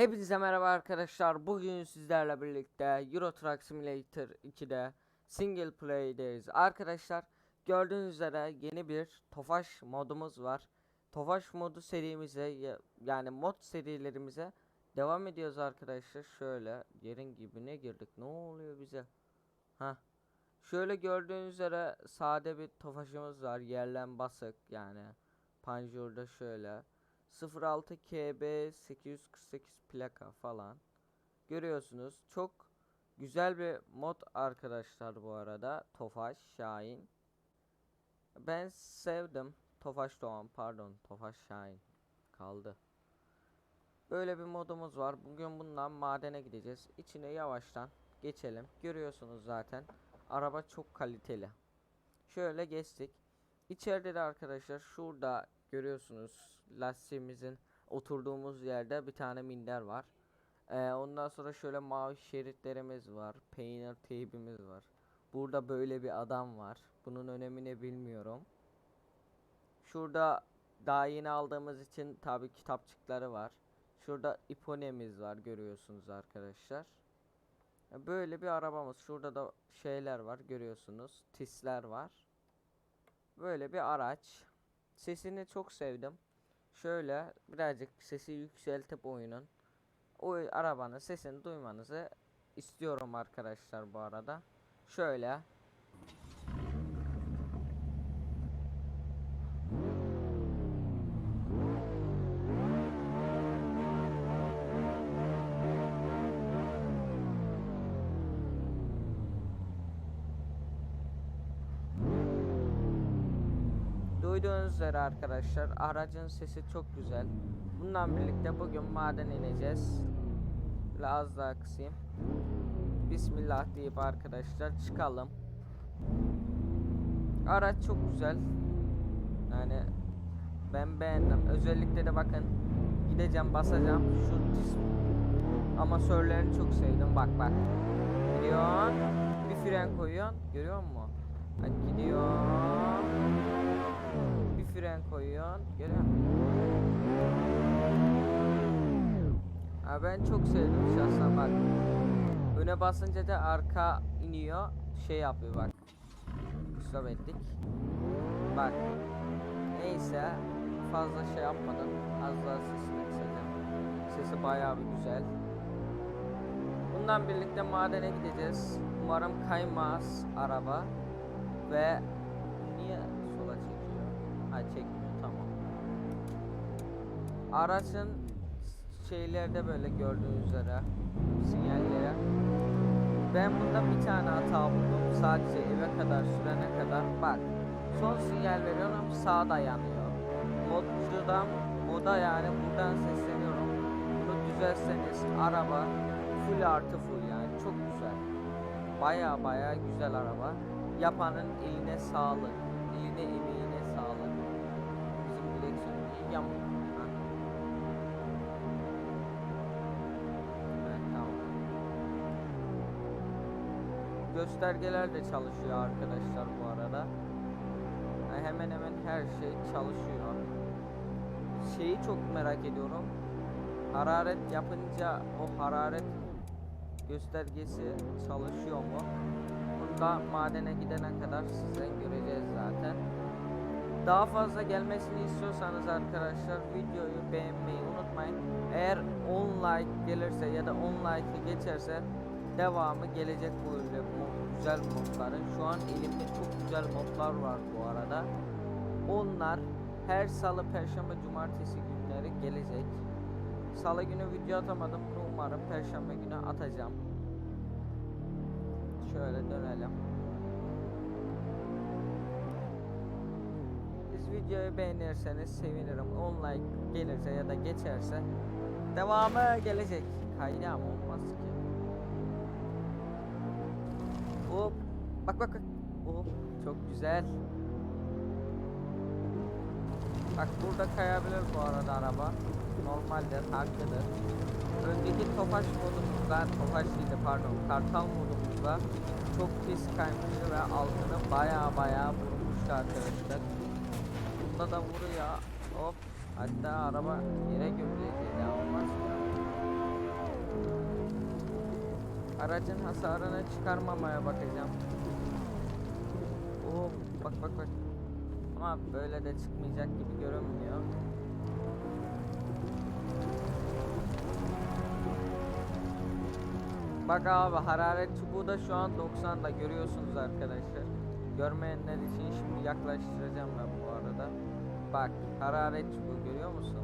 Hepinize merhaba arkadaşlar. Bugün sizlerle birlikte Euro Truck Simulator 2'de single play'deyiz. Arkadaşlar gördüğünüz üzere yeni bir Tofaş modumuz var. Tofaş modu serimize ya- yani mod serilerimize devam ediyoruz arkadaşlar. Şöyle yerin dibine girdik. Ne oluyor bize? Ha. Şöyle gördüğünüz üzere sade bir Tofaş'ımız var. Yerlen basık yani. Panjur'da şöyle. 06 KB 848 plaka falan. Görüyorsunuz. Çok güzel bir mod arkadaşlar bu arada. Tofaş Şahin. Ben sevdim. Tofaş Doğan pardon. Tofaş Şahin. Kaldı. Böyle bir modumuz var. Bugün bundan madene gideceğiz. İçine yavaştan geçelim. Görüyorsunuz zaten. Araba çok kaliteli. Şöyle geçtik. İçeride de arkadaşlar şurada görüyorsunuz lastiğimizin oturduğumuz yerde bir tane minder var. Ee, ondan sonra şöyle mavi şeritlerimiz var. Peynir teybimiz var. Burada böyle bir adam var. Bunun önemini bilmiyorum. Şurada daha yeni aldığımız için tabi kitapçıkları var. Şurada iponemiz var görüyorsunuz arkadaşlar. Böyle bir arabamız. Şurada da şeyler var görüyorsunuz. Tisler var. Böyle bir araç. Sesini çok sevdim. Şöyle birazcık sesi yükseltip oyunun. O arabanın sesini duymanızı istiyorum arkadaşlar bu arada. Şöyle. Üzere arkadaşlar aracın sesi çok güzel. Bundan birlikte bugün maden ineceğiz. Böyle az daha kısayım. Bismillah deyip arkadaşlar çıkalım. Araç çok güzel. Yani ben beğendim. Özellikle de bakın gideceğim basacağım şu disk amasörlerini çok sevdim. Bak bak. Gidiyorsun. Bir fren koyuyorsun. Görüyor musun? Gidiyor. Fren koyuyorsun. Musun? Ha, ben çok sevdim şahsen bak. Öne basınca da arka iniyor. Şey yapıyor bak. Stop ettik. Bak. Neyse. Fazla şey yapmadan az daha sesini kısacağım. Sesi bayağı bir güzel. Bundan birlikte madene gideceğiz. Umarım kaymaz araba. Ve çekmiyor tamam. Aracın şeylerde böyle gördüğünüz üzere sinyallere. Ben bunda bir tane hata buldum. Sadece eve kadar sürene kadar bak. Son sinyal veriyorum sağda yanıyor. Modcudan moda yani buradan sesleniyorum. Bunu düzelseniz araba full artı full yani çok güzel. Baya baya güzel araba. Yapanın eline sağlık. Eline. Bizim tamam. Göstergeler de çalışıyor arkadaşlar bu arada. Yani hemen hemen her şey çalışıyor. Şeyi çok merak ediyorum. Hararet yapınca o hararet göstergesi çalışıyor mu? Bunu da madene gidene kadar sizden göreceğiz zaten. Daha fazla gelmesini istiyorsanız arkadaşlar videoyu beğenmeyi unutmayın. Eğer 10 like gelirse ya da 10 like'ı geçerse devamı gelecek bu öyle mod- güzel modların. Şu an elimde çok güzel modlar var bu arada. Onlar her salı, perşembe, cumartesi günleri gelecek. Salı günü video atamadım. Umarım perşembe günü atacağım. Şöyle dönelim. Biz videoyu beğenirseniz sevinirim. 10 like gelirse ya da geçerse devamı gelecek. Ama olmaz ki. Hop. Bak bak bak. Hop. Çok güzel. Bak burada kayabilir bu arada araba. Normaldir, hakkıdır. Önceki Tofaş modumuzda, Tofaş değildi pardon, Kartal modumuzda çok pis kaymıştı ve altını baya baya vurmuştu arkadaşlar. Bunda da vuruyor. Hop. Hatta araba yere gömülecek. Olmaz mı? Aracın hasarını çıkarmamaya bakacağım. Oo, bak bak bak. Ama böyle de çıkmayacak gibi görünmüyor. Bak abi hararet çubuğu da şu an 90'da görüyorsunuz arkadaşlar. Görmeyenler için şimdi yaklaştıracağım ben bu arada. Bak hararet çubuğu görüyor musun?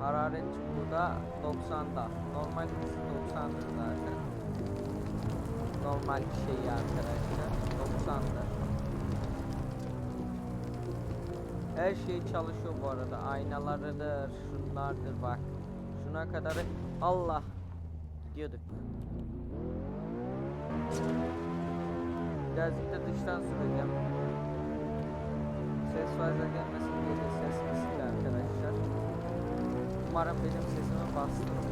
Hararet çubuğu da 90'da. Normal hızı 90'dır zaten. Normal şey arkadaşlar 90'dır. Her şey çalışıyor bu arada. Aynalarıdır, şunlardır bak. Şuna kadar Allah gidiyorduk. Birazcık da dıştan süreceğim. Ses fazla gelmesin diye ses kısık arkadaşlar. Umarım benim sesimi bastırmıyor.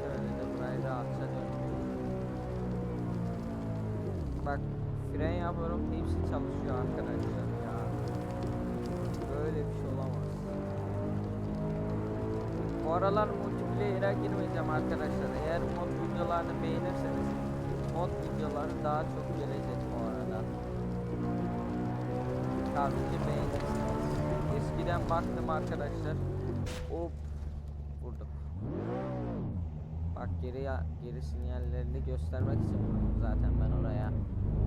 Şöyle de burayı rahatça dönüyorum. Bak fren yapıyorum hepsi çalışıyor arkadaşlar ya. Böyle bir şey olamaz. Bu aralar multiplayer'a girmeyeceğim arkadaşlar. Eğer mod videolarını beğenirseniz mod videoları daha çok gelecek bu arada. Ki beğenirsiniz. Eskiden baktım arkadaşlar. Hop vurdum. Bak geri geri sinyallerini göstermek için vurdum zaten ben oraya.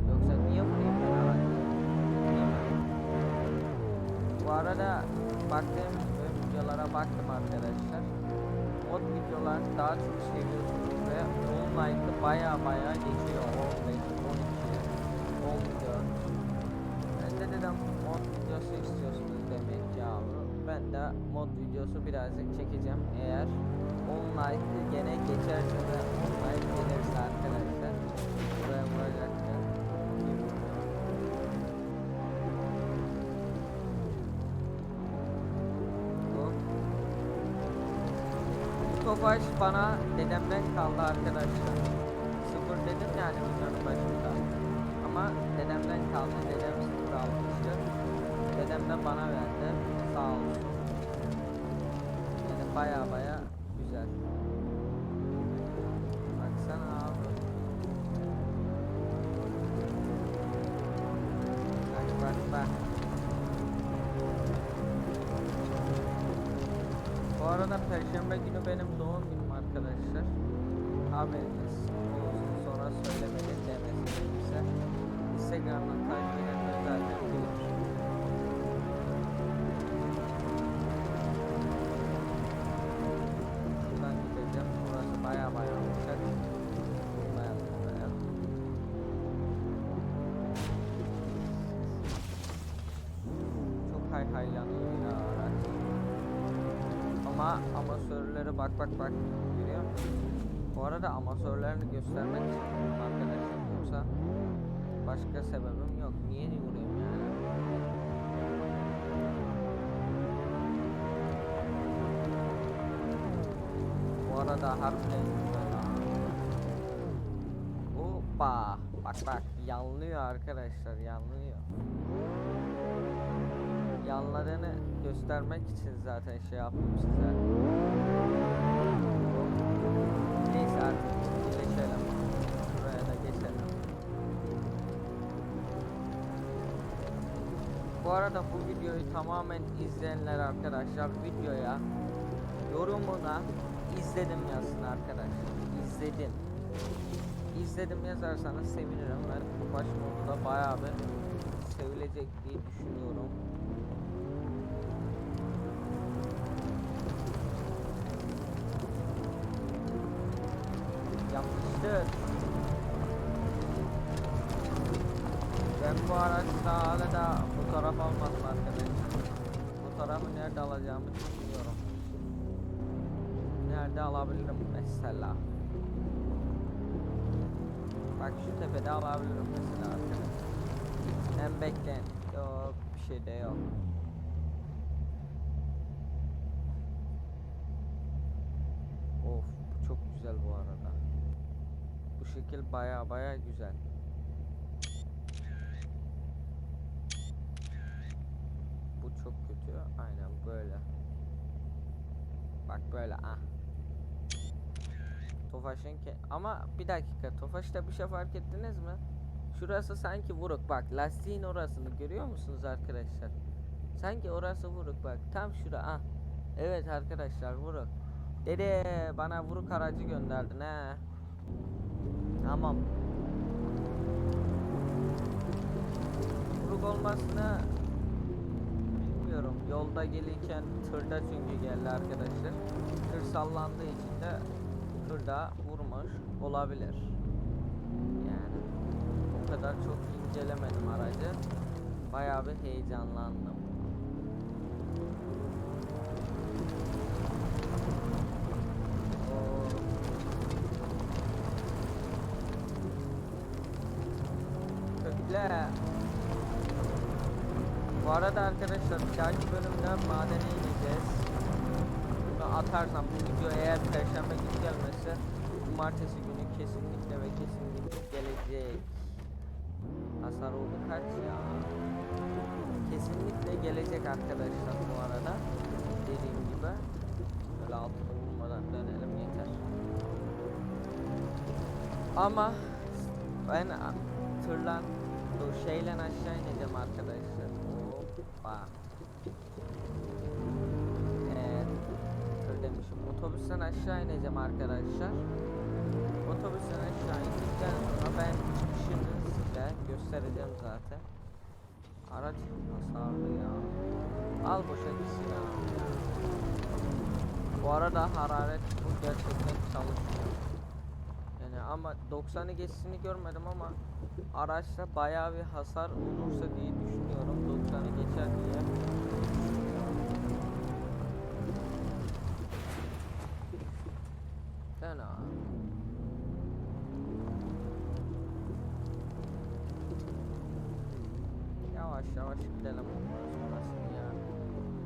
Yoksa niye vurayım ben vurayım? Bu arada baktığım videolara baktım arkadaşlar. Mod videolar daha çok seviyorsunuz ve online'da baya baya geçiyor. 15, 12, 14. Ben de dedim mod videosu istiyorsunuz demek abi. Ben de mod videosu birazcık çekeceğim. Eğer online gene geçerse ve online gelirse arkadaşlar buraya vuracaktır. Tofaş bana dedemden kaldı arkadaşlar. Sıfır dedim yani videonun başında. Ama dedemden kaldı. Dedem sıfır almıştı. Dedem de bana verdi. Sağ olsun. Yani baya baya arada perşembe günü benim doğum günüm arkadaşlar. Haberiniz olsun sonra söylemedim demesin kimse. Instagram'dan takip edenler zaten bilir. Şuradan gideceğim. Burası baya baya buraya. Çok hay haylanıyor. Amasörlere bak bak bak. Görüyor musun? Bu arada amasörlerini göstermek istiyorum arkadaşlar. Yoksa başka sebebim yok. Niye vurayım yani? Bu arada harbiden güzel. Hoppa. Bak bak yanlıyor arkadaşlar yanlıyor. Yanladığını göstermek için zaten şey yaptım size. Neyse artık geçelim. Buraya da geçelim. Bu arada bu videoyu tamamen izleyenler arkadaşlar videoya yorumuna izledim yazsın arkadaşlar. İzledim. İzledim yazarsanız sevinirim. Ben bu baş modu da bayağı bir sevilecek diye düşünüyorum. Yapmıştır. Ben bu araçta hala da bu taraf almadım arkadaşlar. Bu tarafı nerede alacağımı düşünüyorum. Nerede alabilirim mesela? Bak şu tepede alabilirim mesela arkadaşlar. Hem bekleyin. Yok bir şey de yok. Of çok güzel bu arada. Şekil baya baya güzel. Bu çok kötü. Aynen böyle. Bak böyle ah. Tofaş'ın ke ama bir dakika Tofaş'ta bir şey fark ettiniz mi? Şurası sanki vuruk bak lastiğin orasını görüyor musunuz arkadaşlar? Sanki orası vuruk bak tam şura ah. Evet arkadaşlar vuruk. Dede bana vuruk aracı gönderdin he. Tamam. Vuruk olmasına bilmiyorum. Yolda gelirken tırda çünkü geldi arkadaşlar. Tır sallandığı için de tırda vurmuş olabilir. Yani o kadar çok incelemedim aracı. Bayağı bir heyecanlandım. Arada arkadaşlar dahaki bölümde madene ineceğiz. Bunu atarsam bu video eğer perşembe günü gelmezse cumartesi günü kesinlikle ve kesinlikle gelecek. Hasar oldu kaç ya? Kesinlikle gelecek arkadaşlar bu arada. Dediğim gibi. Böyle altına vurmadan dönelim yeter. Ama ben tırlan şeyle aşağı ineceğim arkadaşlar. Evet. Tır demişim. Otobüsten aşağı ineceğim arkadaşlar. Otobüsten aşağı indikten sonra ben çıkışını size göstereceğim zaten. Araç hasarlı ya. Al boşa gitsin ya. Bu arada hararet bu gerçekten çalışıyor. Yani ama 90'ı geçtiğini görmedim ama araçta bayağı bir hasar olursa diye düşünüyorum. 90'ı geçer diye. Fena. Yavaş yavaş gidelim sonrasını ya.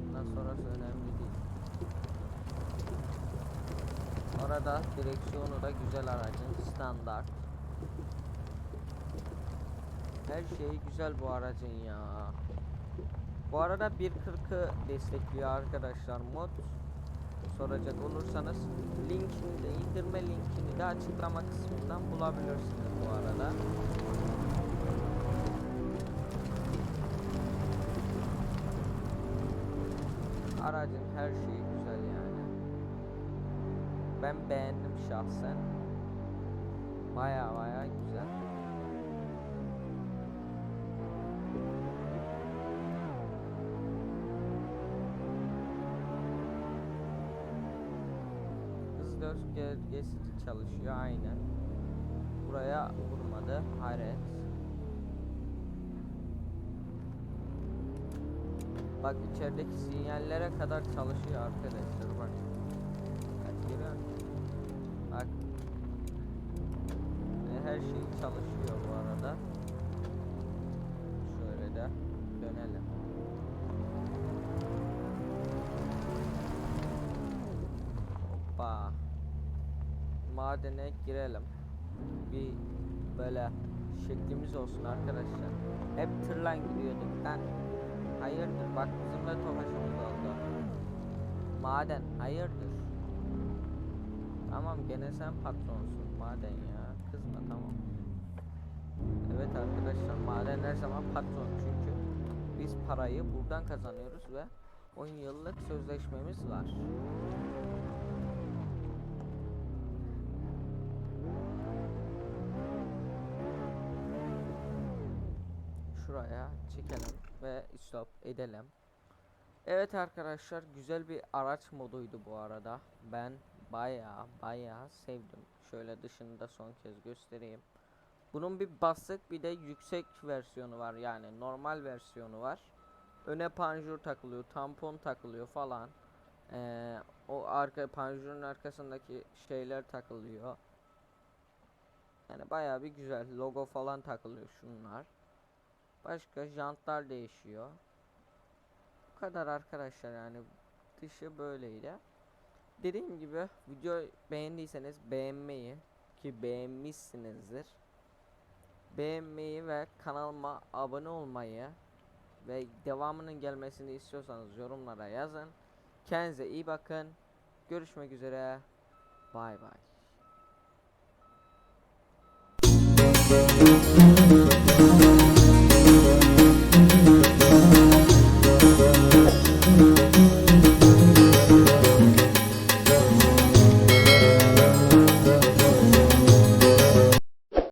Ondan sonrası önemli değil. Orada direksiyonu da güzel aracın standart. Her şeyi güzel bu aracın ya. Bu arada 1.40'ı destekliyor arkadaşlar mod. Soracak olursanız linkini de indirme linkini de açıklama kısmından bulabilirsiniz bu arada. Aracın her şeyi güzel yani. Ben beğendim şahsen. Baya baya güzel. Göstergesi de çalışıyor aynen. Buraya vurmadı. Hayret. Bak içerideki sinyallere kadar çalışıyor arkadaşlar bak. Bak her şey çalışıyor bu arada. Şöyle de dönelim. Madene girelim. Bir böyle şeklimiz olsun arkadaşlar. Hep tırlan gidiyorduk lan. Hayırdır bak bizim de tofaşımız oldu. Maden hayırdır. Tamam gene sen patronsun maden ya. Kızma tamam. Evet arkadaşlar maden her zaman patron çünkü biz parayı buradan kazanıyoruz ve 10 yıllık sözleşmemiz var. Şuraya çekelim ve stop edelim. Evet arkadaşlar güzel bir araç moduydu bu arada. Ben baya baya sevdim. Şöyle dışını da son kez göstereyim. Bunun bir basık bir de yüksek versiyonu var yani normal versiyonu var. Öne panjur takılıyor, tampon takılıyor falan. Ee, o arka panjurun arkasındaki şeyler takılıyor. Yani baya bir güzel logo falan takılıyor şunlar. Başka jantlar değişiyor. Bu kadar arkadaşlar yani dışı böyleydi. Dediğim gibi video beğendiyseniz beğenmeyi ki beğenmişsinizdir. Beğenmeyi ve kanalıma abone olmayı ve devamının gelmesini istiyorsanız yorumlara yazın. Kendinize iyi bakın. Görüşmek üzere. Bay bay.